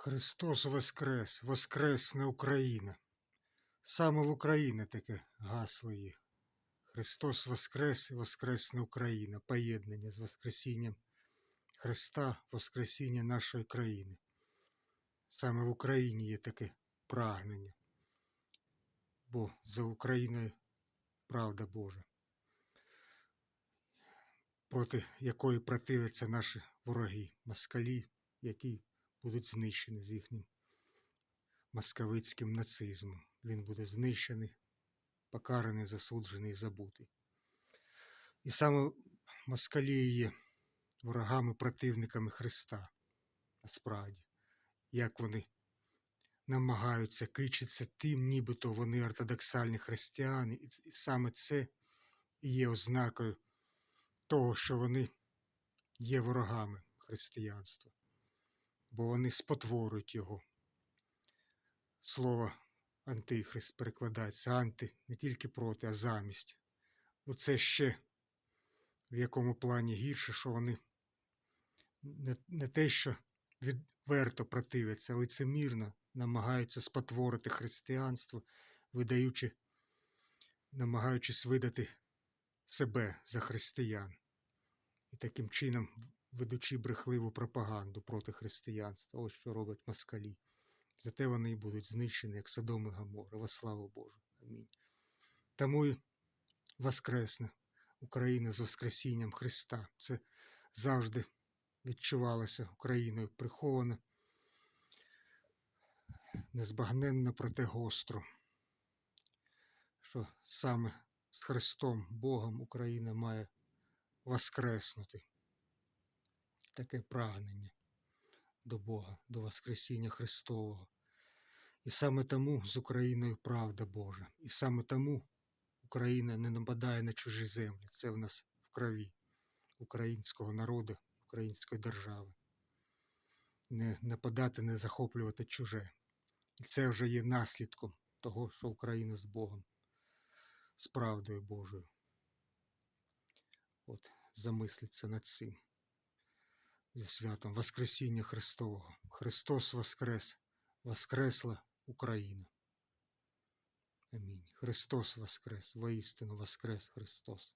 Христос Воскрес, Воскресне Україна. Саме в Україні таке гасло є. Христос Воскрес і Воскресне Україна. Поєднання з Воскресінням Христа, Воскресіння нашої країни. Саме в Україні є таке прагнення. Бо за Україною правда Божа, проти якої противляться наші вороги, москалі, які будуть знищені з їхнім московицьким нацизмом. Він буде знищений, покараний, засуджений і забутий. І саме москалі є ворогами, противниками Христа. Насправді, як вони намагаються кичитися тим, нібито вони ортодоксальні християни, і саме це є ознакою того, що вони є ворогами християнства, бо вони спотворюють його. Слово антихрист перекладається анти не тільки проти, а замість. Ну це ще в якому плані гірше, що вони не, не те, що відверто противляться, лицемірно намагаються спотворити християнство, видаючи, намагаючись видати себе за християн. І таким чином ведучи брехливу пропаганду проти християнства. Ось що роблять москалі. Зате вони будуть знищені, як Содом і Гоморра. Во славу Божу. Амінь. Тому і воскресне Україна з Воскресінням Христа. Це завжди відчувалося Україною приховано, незбагненно проте гостро, що саме з Христом, Богом Україна має воскреснути. Таке прагнення до Бога, до Воскресіння Христового. І саме тому з Україною правда Божа. І саме тому Україна не нападає на чужі землі. Це в нас в крові українського народу, української держави. Не нападати, не захоплювати чуже. І це вже є наслідком того, що Україна з Богом, з правдою Божою. От, замислиться над цим. Зі святом Воскресіння Христового. Христос Воскрес, Воскресла Україна. Амінь. Христос Воскрес, воістину Воскрес Христос.